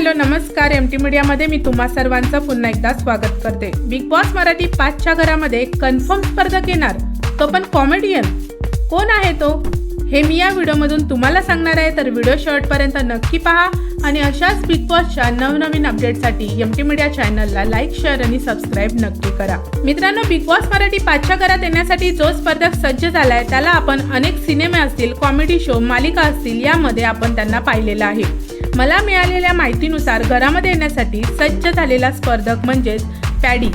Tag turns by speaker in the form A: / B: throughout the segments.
A: Hello नमस्कार. M T मीडियामध्ये मी तुम्हा सर्वांचं पुन्हा एकदा स्वागत करते. बिग बॉस मराठी पाचच्या घरामध्ये कन्फर्म स्पर्धक येणार. तो पण कॉमेडियन कोण आहे तो? हे मी या व्हिडिओमधून तुम्हाला सांगणार आहे. तर व्हिडिओ शॉर्टपर्यंत नक्की पहा. आणि अशाच बिग बॉसच्या नवनवीन अपडेटसाठी एम टी मीडिया चॅनलला लाईक शेअर आणि सबस्क्राईब नक्की करा. मित्रांनो बिग बॉस मराठी पाचच्या घरात येण्यासाठी जो स्पर्धक सज्ज झालाय त्याला आपण अनेक सिनेमे असतील कॉमेडी शो मालिका असतील यामध्ये आपण त्यांना पाहिलेलं आहे. मला मिळालेल्या माहितीनुसार घरामध्ये येण्यासाठी सज्ज झालेला स्पर्धक म्हणजेच पॅडी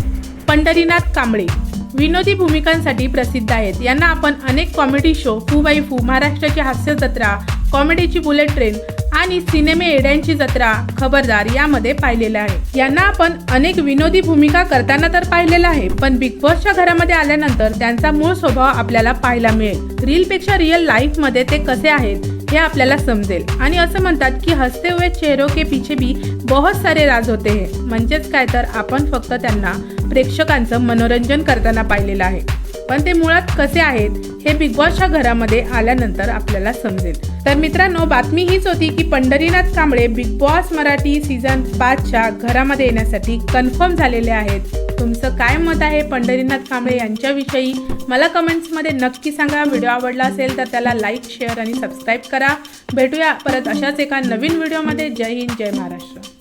A: पंढरीनाथ कांबळे. विनोदी भूमिकांसाठी प्रसिद्ध आहेत. यांना आपण अनेक कॉमेडी शो फू बाई फू महाराष्ट्राची हास्य जत्रा कॉमेडीची बुलेट ट्रेन आणि सिनेमे एड्यांची जत्रा खबरदार यामध्ये पाहिलेलं आहे. यांना आपण अनेक विनोदी भूमिका करताना तर पाहिलेलं आहे पण बिग बॉसच्या घरामध्ये आल्यानंतर त्यांचा मूळ स्वभाव आपल्याला पाहायला मिळेल. रीलपेक्षा रिअल लाईफमध्ये ते कसे आहेत? हे आपल्याला समजेल. आणि असं म्हणतात की हसते हुए चेहरो के पीछे भी बहुत सारे राज होते हैं. म्हणजेच काय तर आपण फक्त त्यांना प्रेक्षकांचं मनोरंजन करताना पाहिलेलं आहे. पण ते मुळात कसे आहेत हे बिग बॉसच्या घरामध्ये आल्यानंतर आपल्याला समजेल. तर मित्रांनो बातमी हीच होती की Pandharinath Kamble Bigg Boss Marathi season पाचच्या घरामध्ये येण्यासाठी कन्फर्म झालेले आहेत. तुमचं काय मत आहे? पंढरीनाथ कांबळे यांच्याविषयी मला कमेंट्समध्ये नक्की सांगा. व्हिडिओ आवडला असेल तर त्याला लाईक शेअर आणि सबस्क्राईब करा. भेटूया परत अशाच एका नवीन व्हिडिओमध्ये. जय हिंद जय महाराष्ट्र.